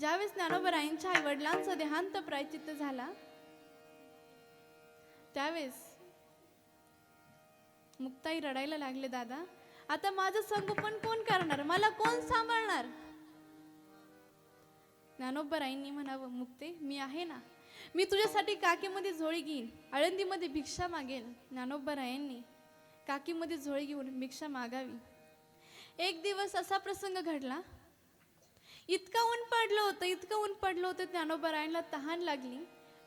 ज्यावेळेस ज्ञानोबराईंच्या आई वडिलांचा देहांत प्रायचित्त झाला त्यावेळेस मुक्ताई रडायला लागले दादा आता माझं संगोपन कोण करणार? मला कोण सांभाळणार? ज्ञानोबराईंनी म्हणावं मुक्ते मी आहे ना. मी तुझ्यासाठी काकीमध्ये झोळी घेईन आळंदीमध्ये भिक्षा मागेल ज्ञानोबरायांनी काकीमध्ये झोळी घेऊन भिक्षा मागावी. एक दिवस असा प्रसंग घडला इतकं ऊन पडलं होतं इतकं ऊन पडलं होतं ज्ञानोबरायणला तहान लागली.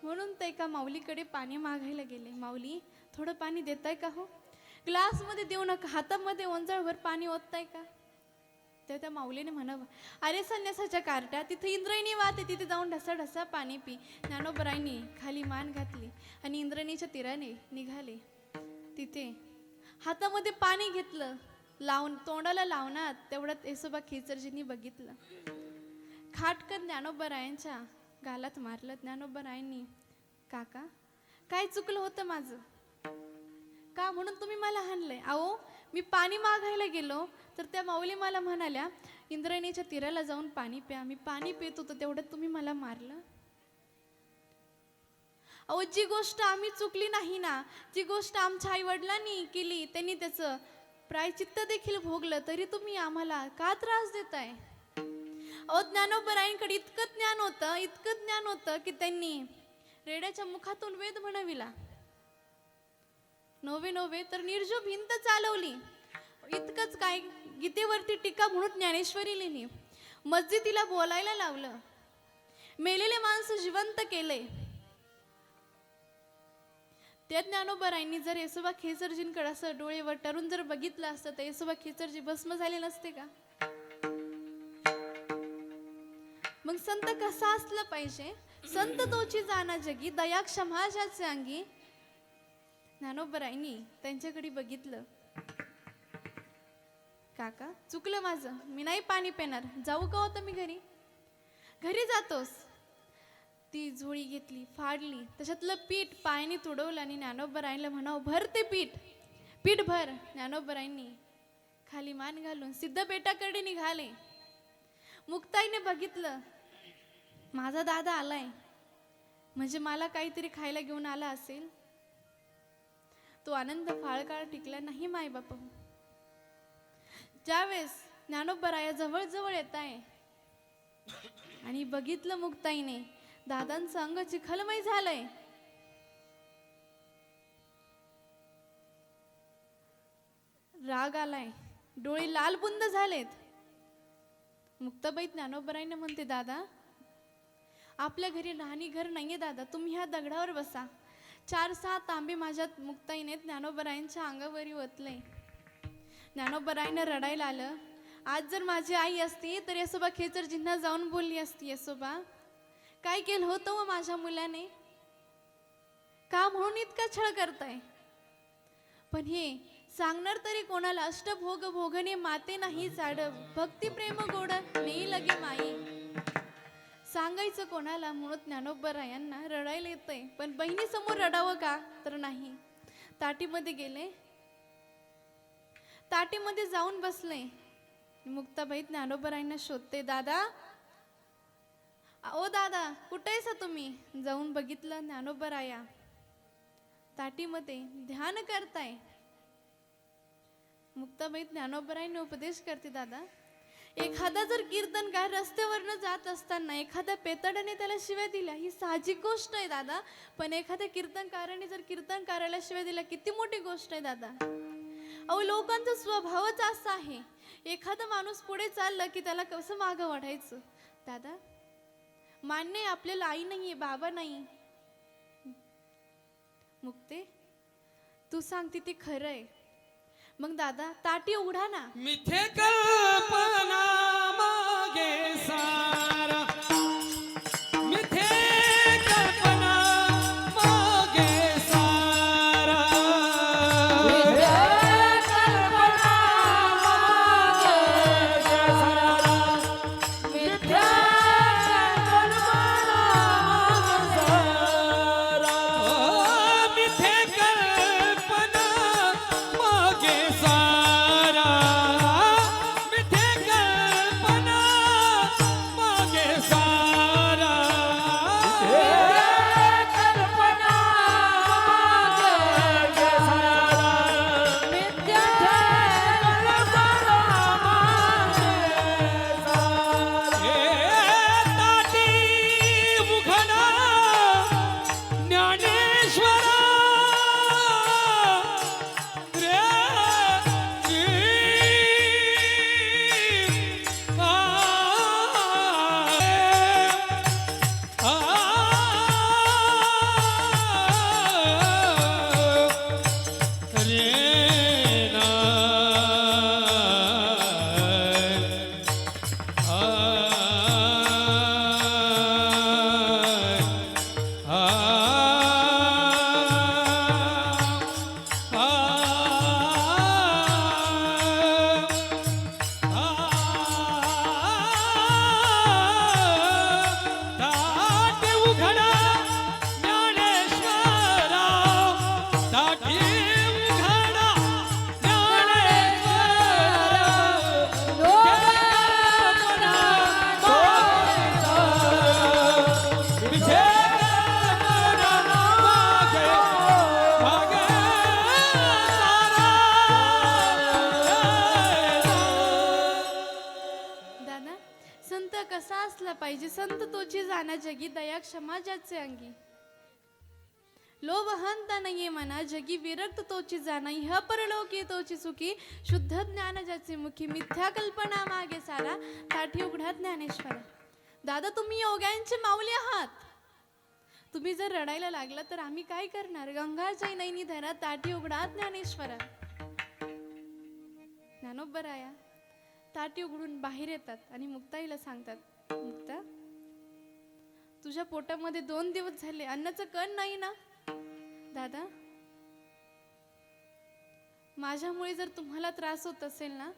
म्हणून ते एका माऊलीकडे पाणी मागायला गेले. माऊली थोडं पाणी देताय का हो? ग्लासमध्ये देऊ नका हातामध्ये ओंजळभर पाणी ओतताय का? तर त्या माऊलीने म्हणावं अरे संन्यासाच्या कार्ट्या तिथे इंद्रायणी वाहते तिथे जाऊन ढसा ढसा पाणी पी. ज्ञानोबराईंनी खाली मान घातली आणि इंद्रायणीच्या तीराने निघाले. तिथे हातामध्ये पाणी घेतलं लावून तोंडाला लावणार तेवढ्यात येसोबा खेचरजींनी बघितलं. खाटकन ज्ञानोबरायांच्या गालात मारलं ज्ञानोबरायांनी काका काय चुकलं होतं माझं? का म्हणून तुम्ही मला हाणलंय? अहो मी पाणी मागायला गेलो तर त्या माऊली मला म्हणाल्या इंद्रायणीच्या तीराला जाऊन पाणी प्या मी पाणी पित होतो तेवढ्यात तुम्ही मला मारलं. अहो जी गोष्ट आम्ही चुकली नाही ना जी गोष्ट आमच्या आई वडिलांनी केली त्यांनी त्याचं प्रायचित्त देखील भोगलं तरी तुम्ही आम्हाला का त्रास देताय? अहो ज्ञानोबरायांकडे इतकं ज्ञान होतं इतकं ज्ञान होतं की त्यांनी रेड्याच्या मुखातून वेद म्हणविला. नव्हे नव्हे तर निर्जो भिंत चालवली. इतकंच काय गीतेवरती टीका म्हणून ज्ञानेश्वरी लिहिली. मस्जिदीला बोलायला लावलं. मेलेले माणसं जिवंत केले. त्या ज्ञानोबरायांनी जर येसोबा खेचरजींकडे असं डोळे वटारून जर बघितलं असतं तर येसोबा खेचरजी भस्म झाले नसते का? मग संत कसा असलं पाहिजे? संत तोची जाना जगी दया क्षमाजाचे अंगी. ज्ञानोबराईंनी त्यांच्याकडे बघितलं. काका चुकलं माझं. मी नाही पाणी पिणार. जाऊ का होतं मी घरी? घरी जातोस. ती झोळी घेतली फाडली. त्याच्यातलं पीठ पायाने तुडवलं आणि ज्ञानोबराईला म्हणावं भर ते पीठ. पीठ भर. ज्ञानोबराईंनी खाली मान घालून सिद्धपेठाकडे निघाले. मुक्ताईने बघितलं. माझा दादा आलाय. म्हणजे मला काहीतरी खायला घेऊन आला असेल. तो आनंद फाळकाळ टिकला नाही माय बाप ज्यावेळेस ज्ञानोबराया जवळ जवळ येत आहे आणि बघितलं मुक्ताईने दादांचं अंग चिखलमय झालंय. राग आलाय. डोळे लाल बुंद झालेत. मुक्ताबाई ज्ञानोबराईने म्हणते दादा आपल्या घरी राहणी घर नाहीये दादा तुम्ही ह्या दगडावर बसा. चार सहा तांबे माझ्या मुक्ताईने ज्ञानोबरायांच्या अंगावरी ओतले. ज्ञानोबराईनं रडायला आलं. आज जर माझी आई असती तर यसोबा खेचरजींना जाऊन बोलली असती यसोबा. काय केलं होतं व माझ्या मुलाने? का म्हणून इतका छळ करताय? पण हे सांगणार तरी कोणाला? अष्टभोग भोगने माते नाही चाड भक्ती प्रेम गोड नेई लगे माई सांगायचं कोणाला म्हणून ज्ञानोबरायांना रडायला येतंय. पण बहिणीसमोर रडावं का? तर नाही. ताटीमध्ये गेले. ताटीमध्ये जाऊन बसले. मुक्ताबाई ज्ञानोबरायांना शोधते दादा ओ दादा कुठे आहेस तुम्ही? जाऊन बघितलं ज्ञानोबराया ताटीमध्ये ध्यान करताय. मुक्ताबाई ज्ञानोबराईने उपदेश करते दादा एखादा जर कीर्तनकार रस्त्यावरनं जात असताना एखाद्या पेतडाने त्याला शिव्या दिल्या ही साहजिक गोष्ट आहे दादा. पण एखाद्या कीर्तनकाराने जर कीर्तनकाराला शिव्या दिल्या किती मोठी गोष्ट आहे दादा. अहो लोकांचा स्वभावच असा आहे. एखादा माणूस पुढे चाललं की त्याला कसं मागं वाढायचं? दादा मान्य आहे आपल्याला आई नाही आहे बाबा नाही. मुक्ते तू सांगते ते खरं आहे. मग दादा ताटी उघडा ना. मिथे कल्पना मागे कसा असला पाहिजे? संत तोची जाना जगी दया क्षमा ज्याचे अंगी. लोभ हंता नाहीये मना जगी विरक्त तोची जाना ह्या परलोकी तोची चुकी शुद्ध ज्ञान ज्याचे मुखी. मिथ्या कल्पना मागे सारा ताठी उघडा ज्ञानेश्वरा. दादा तुम्ही योग्यांचे माऊली आहात. तुम्ही जर रडायला लागला तर आम्ही काय करणार? गंगा जैनैनी धरा ताठी उघडा ज्ञानेश्वरा. ज्ञानोबराया ताटी उघडून बाहेर येतात आणि मुक्ताईला सांगतात मुक्ता तुझ्या पोटामध्ये दोन दिवस झाले अन्नाचं कण नाही ना? दादा माझ्यामुळे जर तुम्हाला त्रास होत असेल ना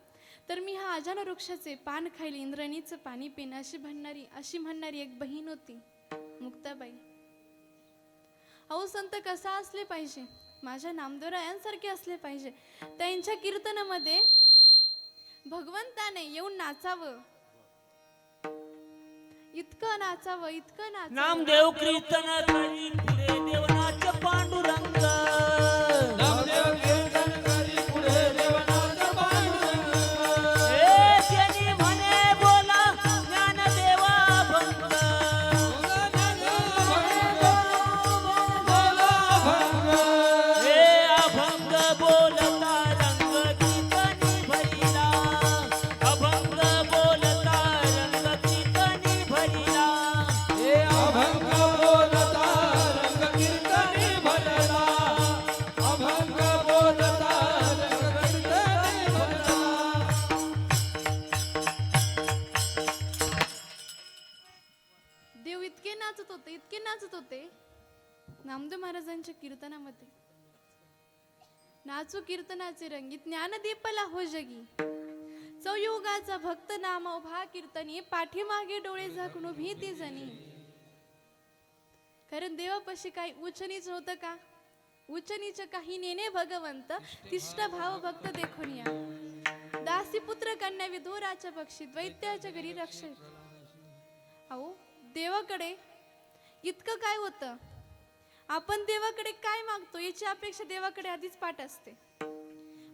तर मी हा अजान वृक्षाचे पान खाईल इंद्रणीचं पाणी पिणं अशी म्हणणारी अशी म्हणणारी एक बहीण होती मुक्ताबाई. अहो संत कसा असले पाहिजे? माझ्या नामदोरायांसारखे असले पाहिजे. त्यांच्या कीर्तनामध्ये भगवंताने येऊन नाचावं. इतकं नाचावं इतकं नाचावं. नामदेव कीर्तन करी पुढे पांडुरंग. कीर्तनाचे रंगीत ज्ञानदीपला हो जगी. चौयुगाचा भक्त नाम उभा कीर्तनी पाठीमागे डोळे झाकून भीती जणी कारण देवापाशी काही उचनीच होत होतं का? उचनीच काही नेने भगवंत तिष्ट भाव भक्त देखून या. दासी पुत्र कन्या विधुराच्या पक्षी द्वैत्याच्या घरी रक्षित अहो देवाकडे इतकं काय होतं? आपण देवाकडे काय मागतो? याची अपेक्षा देवाकडे आधीच पाठ असते.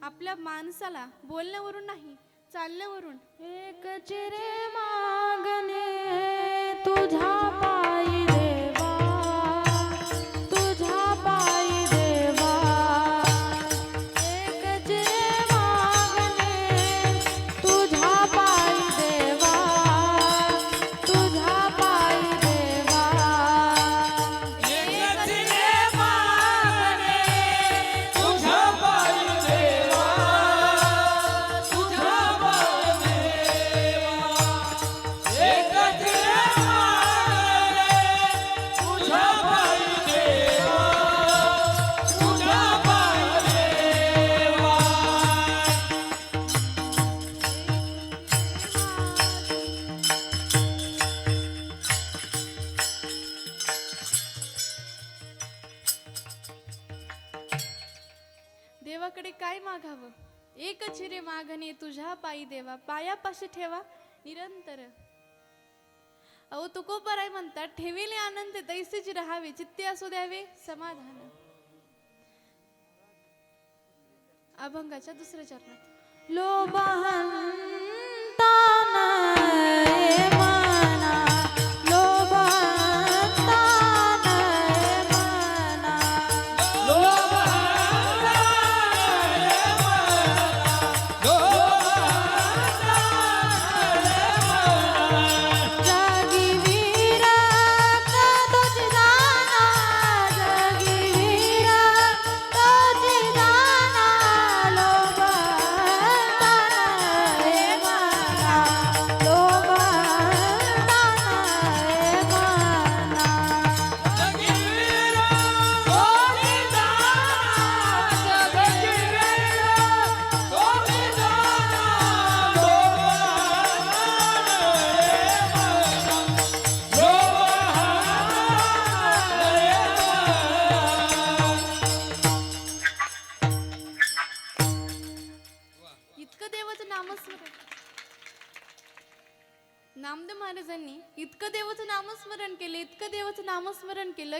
आपल्या माणसाला बोलण्यावरून नाही चालण्यावरून. एक चिरे मागणे. पायापाशी ठेवा निरंतर. अहो तुकोबराय म्हणतात ठेविले आनंद तैसेच राहावे चित्ते असू द्यावे समाधान. अभंगाच्या दुसऱ्या चरणात. जगी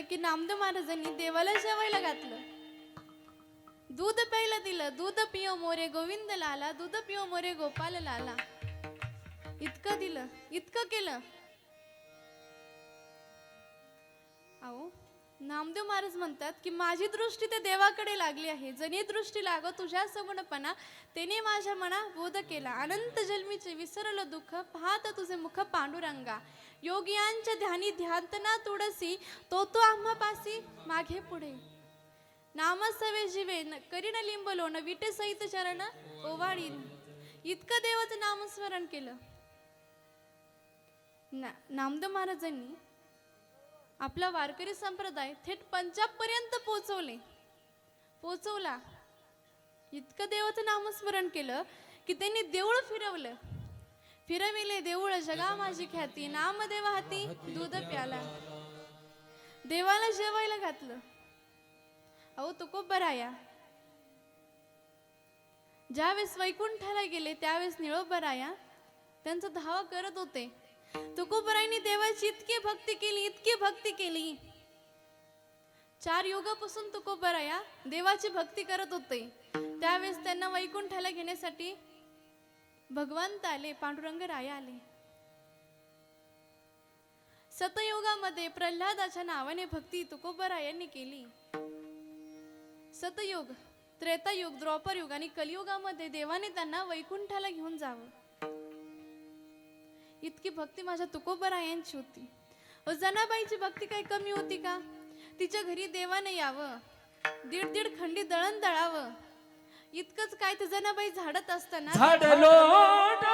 की नामदेव महाराजांनी देवाला जेवायला घातलं. दूध प्यायला दिलं. दूध पिओ मोरे गोविंद लाला. दूध पिओ मोरे गोपाल लाला. इतकं दिलं. इतकं केलं. अहो नामदेव महाराज म्हणतात की माझी दृष्टी ते देवाकडे लागली आहे. जनी दृष्टी लागो तुझ्या समणपणा त्याने माझ्या मना बोध केला. अनंत जन्मीचे विसरलं दुःख पाहत तुझे मुख पांडुरंगा. योगियांच्या ध्यानी ध्यातना तुडसी तो तो आम्हा पासी मागे पुढे. नामसवे जीवे न करीन लिंबलो न विटे सहित चरण ओवाळीन. इतकं देवाचं नामस्मरण केलं. ना नामदेव महाराजांनी आपला वारकरी संप्रदाय थेट पंजाबपर्यंत पोचवले पोचवला इतकं देवाचं नामस्मरण केलं की त्यांनी देऊळ फिरवलं. फिरविले देऊळ जगा माझी ख्याती नामदेवा हाती दूध प्याला. देवाला जेवायला घातलं. अहो तुकोबराया ज्यावेळेस वैकुंठाला गेले त्यावेळेस निळोबराया त्यांचा धावा करत होते. तुकोबरायांनी देवाची इतकी भक्ती केली इतकी भक्ती केली. चार युगापासून तुकोबराया देवाची भक्ती करत होते. त्यावेळेस त्यांना वैकुंठाला घेण्यासाठी भगवंत आले पांडुरंग राय आले. सतयुगामध्ये प्रल्हादाच्या नावाने भक्ती तुकोबरायांनी केली. सतयुग त्रेतायुग द्रौपर युग आणि कलियुगामध्ये देवाने त्यांना वैकुंठाला घेऊन जावं. इतकी भक्ती माझ्या तुकोबरायांची होती. जनाबाईची भक्ती काही कमी होती का? तिच्या घरी देवाने यावं. दीड दीड खंडी दळण दळावं. इतकंच काय तर जनाबाई झाडत असताना झाड लोट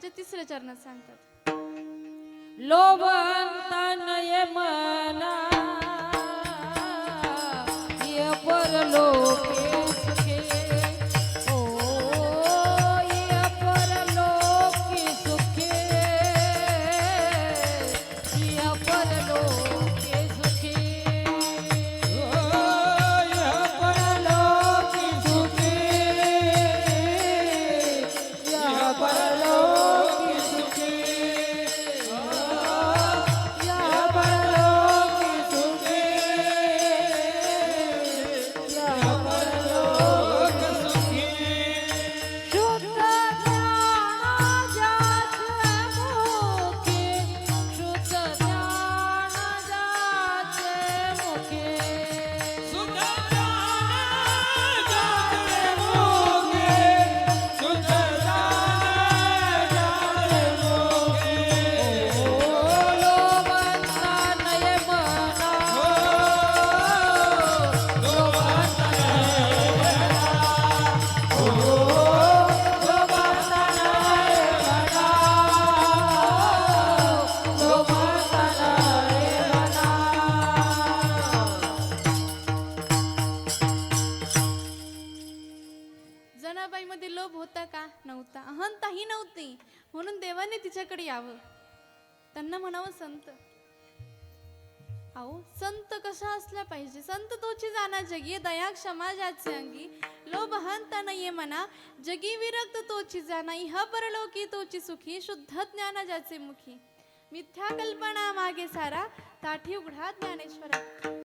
त्याच्या तिसऱ्या चरणात सांगतात. लोभंता नये मना काही लोभ होता का? नव्हता. अहंताही नव्हती. म्हणून देवाने तिच्याकडे यावं. त्यांना म्हणावं संत. अहो संत कशा असल्या पाहिजे? संत तोची जाना जगी. दया क्षमा ज्याचे अंगी. लोभ अहंता नाहीये मना जगी विरक्त तोची जाना इहा परलोकी तोची सुखी. शुद्ध ज्ञाना ज्याचे मुखी. मिथ्या कल्पना मागे सारा. ताठी उघडा ज्ञानेश्वरा.